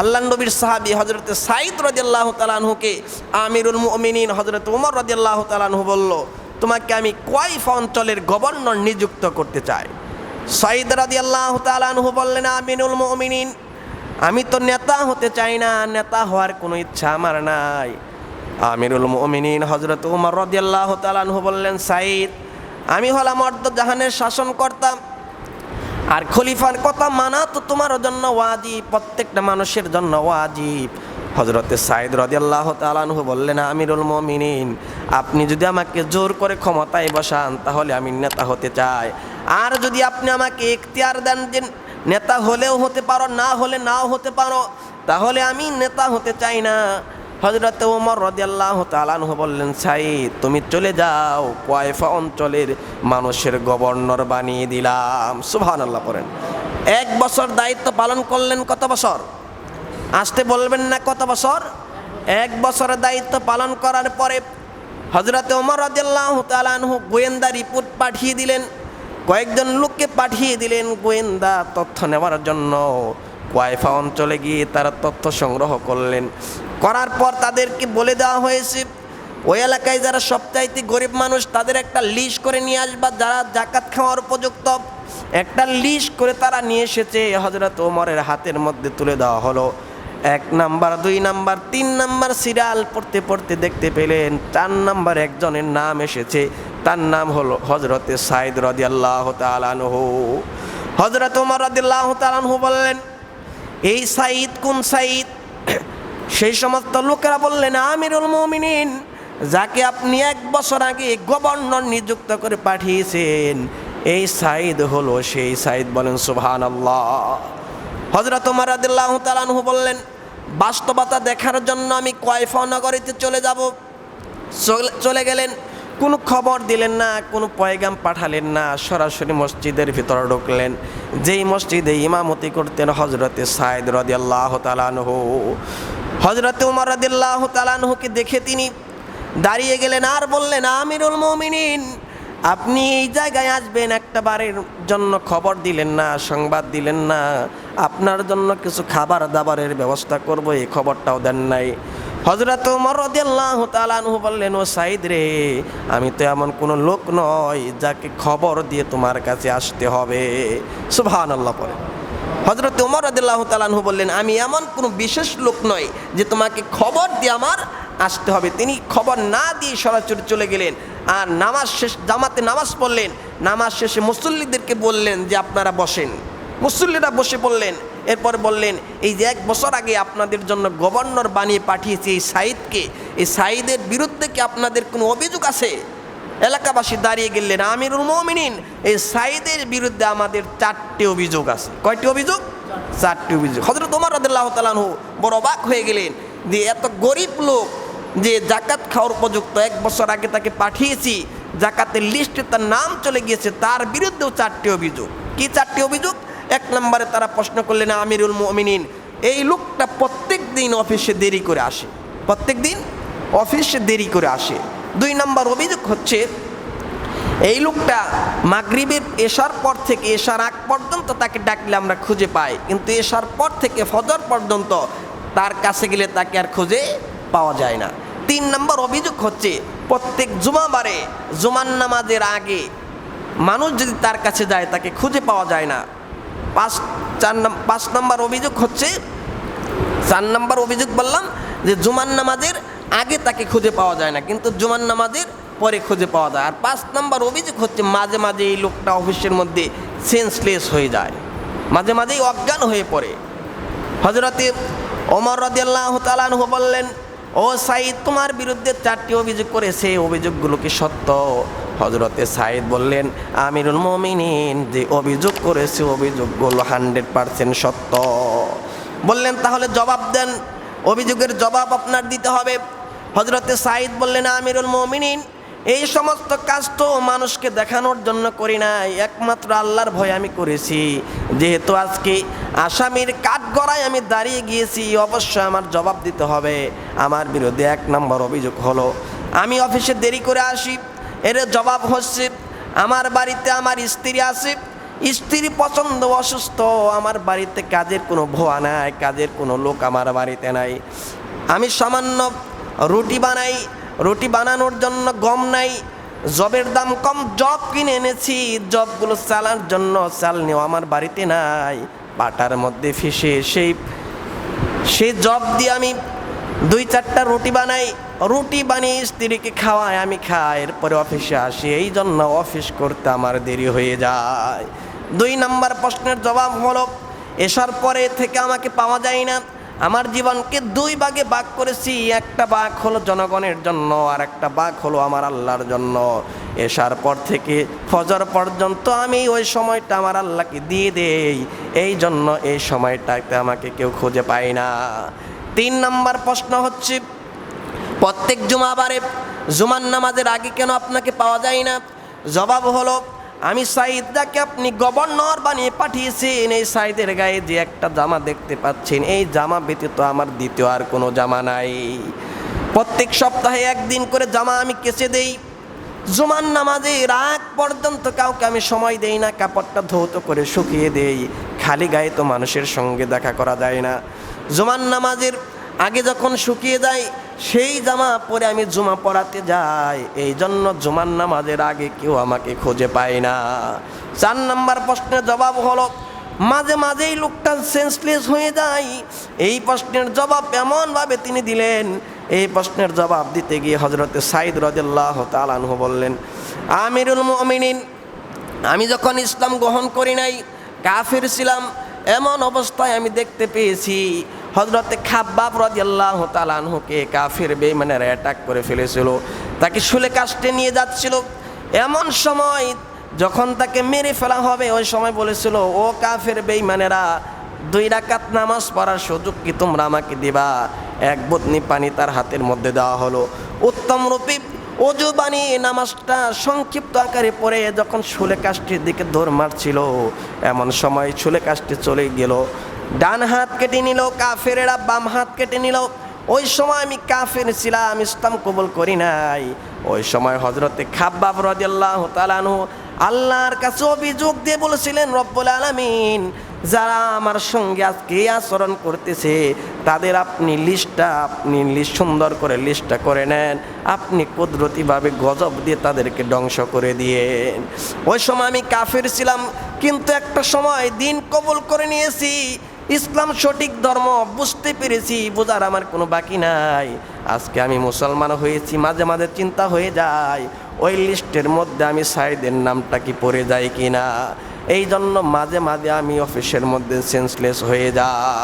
আল্লাহ নবীর সাহাবি হজরত সাইদ রদিয়াল্লাহ তালানহুকে আমিরুল মুমিনিন হজরত উমর রদিয়াল্লাহ তালানহু বলল, তোমাকে আমি কয়েফ অঞ্চলের গভর্নর নিযুক্ত করতে চাই। সাইদ রদিয়াল্লাহ তালানহু বললেন আমিনুল মুমিনিন, আমি তো নেতা হতে চাই না, নেতা হওয়ার কোনো ইচ্ছা আমার নাই। আমিরুল মুমিনিন হজরত উমর রদিয়াল্লাহ তালানহু বললেন সাইদ আমি হলাম অর্ধ জাহানের শাসন করতাম আর খলিফার কথা মানা তো তোমার জন্য ওয়াজিব, প্রত্যেকটা মানুষের জন্য ওয়াজিব। হজরতে সাইদ রদিয়াল্লাহ তালানহু বললেন, আমিরুল মমিনিন, আপনি যদি আমাকে জোর করে ক্ষমতায় বসান, তাহলে আমি নেতা হতে চাই। আর যদি আপনি আমাকে এখতিয়ার দেন যে নেতা হলেও হতে পারো, না হলে নাও হতে পারো, তাহলে আমি নেতা হতে চাই না। হজরত ওমর রদিয়াল্লাহ তালানহু বললেন সাই তুমি চলে যাও। কয়েফা অঞ্চলের মানুষের গভর্নর বানিয়ে দিলাম। সুভান আল্লাহ করেন এক বছর দায়িত্ব পালন করলেন কত বছর? আসতে বলবেন না কত বছর? এক বছরের দায়িত্ব পালন করার পরে হজরত ওমর রদিয়াল্লাহ তালানহু গোয়েন্দা রিপোর্ট পাঠিয়ে দিলেন। কয়েকজন লোককে পাঠিয়ে দিলেন গোয়েন্দা তথ্য নেওয়ার জন্য। ওয়াইফা অঞ্চলে গিয়ে তারা তথ্য সংগ্রহ করলেন। করার পর তাদেরকে বলে দেওয়া হয়েছে, ওই এলাকায় যারা সবচাইতে গরিব মানুষ, তাদের একটা লিস্ট করে নিয়ে আসবা, যারা জাকাত খাওয়ার উপযুক্ত। একটা লিস্ট করে তারা নিয়ে এসেছে হজরত ওমরের হাতের মধ্যে তুলে দেওয়া হলো। এক নাম্বার, দুই নাম্বার, তিন নাম্বার সিরিয়াল পড়তে পড়তে দেখতে পেলেন, চার নাম্বার একজনের নাম এসেছে, তার নাম হলো হজরতে সাইদ রদিয়াল্লাহ তালানহু হজরত ওমর রদিয়াল্লাহ তালানহু বললেন, এই সাইদ কোন সাইদ সেই সমস্ত লোকেরা বললেন, আমিরুল মমিনিন, যাকে আপনি এক বছর আগে গভর্নর নিযুক্ত করে পাঠিয়েছেন, এই সাইদ হলো সেই সাইদ বলেন সুবহান আল্লাহ হজরত উমর রাদিল্লাহ তালানহু বললেন, বাস্তবতা দেখার জন্য আমি কয়ফা নগরীতে চলে যাব। চলে গেলেন, কোনো খবর দিলেন না, কোনো পয়গাম পাঠালেন না, সরাসরি মসজিদের ভিতরে ঢুকলেন। যেই মসজিদে ইমামতি করতেন হজরতে সাইদ রদিয়াল্লাহ তালানহু হজরতে উমর রদিল্লাহ তালানহুকে দেখে তিনি দাঁড়িয়ে গেলেন আর বললেন, আমিরুল মমিনিন, আপনি এই জায়গায় আসবেন, একটা বারের জন্য খবর দিলেন না, সংবাদ দিলেন না, আপনার জন্য কিছু খাবার দাবারের ব্যবস্থা করব, এই খবরটাও দেন নাই। হজরত মরদিয়াল্লাহ তালানহু বললেন, ও সাইদ রে, আমি তো এমন কোনো লোক নয় যাকে খবর দিয়ে তোমার কাছে আসতে হবে। সুবহান আল্লাহ পরে হজরত উমর রদিল্লাহ তালানহু বললেন, আমি এমন কোনো বিশেষ লোক নয় যে তোমাকে খবর দিয়ে আমার আসতে হবে। তিনি খবর না দিয়ে সরাসরি চলে গেলেন আর নামাজ শেষ, জামাতে নামাজ পড়লেন। নামাজ শেষে মুসল্লিদেরকে বললেন যে, আপনারা বসেন। মুসল্লিরা বসে পড়লেন। এরপর বললেন, এই যে এক বছর আগে আপনাদের জন্য গভর্নর বানিয়ে পাঠিয়েছে এই সাইদকে এই সাইদের বিরুদ্ধে কি আপনাদের কোনো অভিযোগ আছে? এলাকাবাসী দাঁড়িয়ে গেলেন। আমিরুল মমিনিন, এই সাইদের বিরুদ্ধে আমাদের চারটি অভিযোগ আছে। কয়টি অভিযোগ? চারটি অভিযোগ। হজরত তোমার রদুল্লাহ তালানহু বড় অবাক হয়ে গেলেন যে এত গরিব লোক যে জাকাত খাওয়ার উপযুক্ত এক বছর আগে তাকে পাঠিয়েছি জাকাতের লিস্টে তার নাম চলে গিয়েছে, তার বিরুদ্ধেও চারটি অভিযোগ। কি চারটি অভিযোগ? এক নম্বরে তারা প্রশ্ন করলেন, আমিরুল মমিনিন, এই লোকটা প্রত্যেক দিন অফিসে দেরি করে আসে। প্রত্যেক দিন অফিসে দেরি করে আসে। দুই নম্বর অভিযোগ হচ্ছে, এই লোকটা মাগরিবের এশার পর থেকে, এশার আগ পর্যন্ত তাকে ডাকলে আমরা খুঁজে পাই। কিন্তু এশার পর থেকে, ফজর পর্যন্ত তার কাছে গেলে তাকে আর খুঁজে পাওয়া যায় না। তিন নম্বর অভিযোগ হচ্ছে, প্রত্যেক জুমাবারে জুমান নামাজের আগে মানুষ যদি তার কাছে যায়, তাকে খুঁজে পাওয়া যায় না। পাঁচ, চার পাঁচ নম্বর অভিযোগ হচ্ছে, চার নম্বর অভিযোগ বললাম যে জুমান নামাজের আগে তাকে খুঁজে পাওয়া যায় না, কিন্তু জুমান নামাজের পরে খুঁজে পাওয়া যায়। আর পাঁচ নম্বর অভিযোগ হচ্ছে মাঝে মাঝে এই লোকটা অফিসের মধ্যে সেন্সলেস হয়ে যায়, মাঝে মাঝেই অজ্ঞান হয়ে পড়ে। হজরতে ওমর রদিয়াল্লাহ তালানহু বললেন, ও সাইদ তোমার বিরুদ্ধে চারটি অভিযোগ করেছে অভিযোগগুলো কি সত্য? হজরতে সাইদ বললেন, আমিরুল মমিনিন, যে অভিযোগ করেছে অভিযোগগুলো হান্ড্রেড পারসেন্ট সত্য। বললেন, তাহলে জবাব দেন অভিযোগের জবাব আপনার দিতে হবে। হজরতে সাইদ বললেন, আমিরুল মমিনিন, এই সমস্ত কাজ তো মানুষকে দেখানোর জন্য করি নাই। একমাত্র আল্লাহর ভয় আমি করেছি। যেহেতু আজকে আসামির কাঠগড়ায় আমি দাঁড়িয়ে গিয়েছি, অবশ্যই আমার জবাব দিতে হবে। আমার বিরুদ্ধে এক নম্বর অভিযোগ হলো, আমি অফিসে দেরি করে আসি, এর জবাব হচ্ছে, আমার বাড়িতে আমার স্ত্রী আছে স্ত্রী পছন্দ অসুস্থ, আমার বাড়িতে কাজের কোনো ভোয়া নাই, কাজের কোনো লোক আমার বাড়িতে নাই। আমি সামান্য রুটি বানাই, রুটি বানানোর জন্য গম নাই, জবের দাম কম, জব কিনে এনেছি, জবগুলো চালার জন্য চাল নেওয়া আমার বাড়িতে নাই। পাটার মধ্যে ফেসে সেই সেই জব দিয়ে আমি দুই চারটা রুটি বানাই, রুটি বানিয়ে স্ত্রীকে খাওয়াই, আমি খাই, এরপরে অফিসে আসি, এই জন্য অফিস করতে আমার দেরি হয়ে যায়। দুই নাম্বার প্রশ্নের জবাব হলো, এসার পরে থেকে আমাকে পাওয়া যায় না। আমার জীবনকে দুই ভাগে ভাগ করেছি, একটা ভাগ হলো জনগণের জন্য, আর একটা ভাগ হলো আমার আল্লাহর জন্য। এসার পর থেকে ফজর পর্যন্ত আমি ওই সময়টা আমার আল্লাহকে দিয়ে দেই, এই জন্য এই সময়টাতে আমাকে কেউ খুঁজে পায় না। তিন নাম্বার প্রশ্ন হচ্ছে, প্রত্যেক জুমাবারে জুমার নামাজের আগে কেন আপনাকে পাওয়া যায় না? জবাব হলো আমি সাইদাকে আপনি গভর্নর বানিয়ে পাঠিয়েছেন। এই সাইদের গায়ে যে একটা জামা দেখতে পাচ্ছেন, এই জামা ব্যতীত আমার দ্বিতীয় আর কোনো জামা নাই। প্রত্যেক সপ্তাহে একদিন করে জামা আমি কেচে দেই। জুমান নামাজে রাগ পর্যন্ত কাউকে আমি সময় দেই না, কাপড়টা ধৌত করে শুকিয়ে দেই। খালি গায়ে তো মানুষের সঙ্গে দেখা করা যায় না। জুমান নামাজের আগে যখন শুকিয়ে যায় সেই জামা পরে আমি জুমা পড়াতে যাই। এই জন্য জুমার নামাজের আগে কেউ আমাকে খুঁজে পায় না। চার নাম্বার প্রশ্নের জবাব হলো, মাঝে মাঝেই লোকটা সেন্সলেস হয়ে যায়। এই প্রশ্নের জবাব এমনভাবে তিনি দিলেন, এই প্রশ্নের জবাব দিতে গিয়ে হজরতে সাইদ রদুল্লাহ তালানহু বললেন, আমিরুল মমিনিন, আমি যখন ইসলাম গ্রহণ করি নাই, কাফির ছিলাম এমন অবস্থায় আমি দেখতে পেয়েছি হজরতে খাব্বাব রাদিয়াল্লাহু তালানহুকে কাফির বেইমানের অ্যাটাক করে ফেলেছিল। তাকে শুলে কাস্টে নিয়ে যাচ্ছিল। এমন সময় যখন তাকে মেরে ফেলা হবে, ওই সময় বলেছিল, ও কাফের বেইমানেরা দুই রাকাত নামাজ পড়ার সুযোগ কি তোমরা আমাকে দিবা? এক বতনি পানি তার হাতের মধ্যে দেওয়া হলো। উত্তম রূপী অজু বানিয়ে নামাজটা সংক্ষিপ্ত আকারে পড়ে যখন শুলে কাজটির দিকে দৌড় মারছিল, এমন সময় শুলে কাজটি চলে গেল। ডান হাত কেটে নিল, কাফেরেরা বাম হাত কেটে নিল। ওই সময় আমি কাফের ছিলাম, ইসলাম কবুল করি নাই। ওই সময় হজরতে খাব্বাব রাদিয়াল্লাহ তালানহু আল্লাহর কাছে অভিযোগ দিয়ে বলেছিলেন, রব্বুল আলামিন যারা আমার সঙ্গে আজকে আচরণ করতেছে, তাদের আপনি লিস্টটা, আপনি লিস্ট সুন্দর করে লিস্টটা করে নেন। আপনি কুদরতিভাবে গজব দিয়ে তাদেরকে ধ্বংস করে দিয়েন। ওই সময় আমি কাফের ছিলাম, কিন্তু একটা সময় দিন কবুল করে নিয়েছি। ইসলাম সঠিক ধর্ম, বুঝতে পেরেছি, বোঝার আমার কোনো বাকি নাই। আজকে আমি মুসলমান হয়েছি, মাঝে মাঝে চিন্তা হয়ে যায়, ওই লিস্টের মধ্যে আমি সাইদের নামটা কি পড়ে যায় কি না এই জন্য মাঝে মাঝে আমি অফিসের মধ্যে সেন্সলেস হয়ে যাই।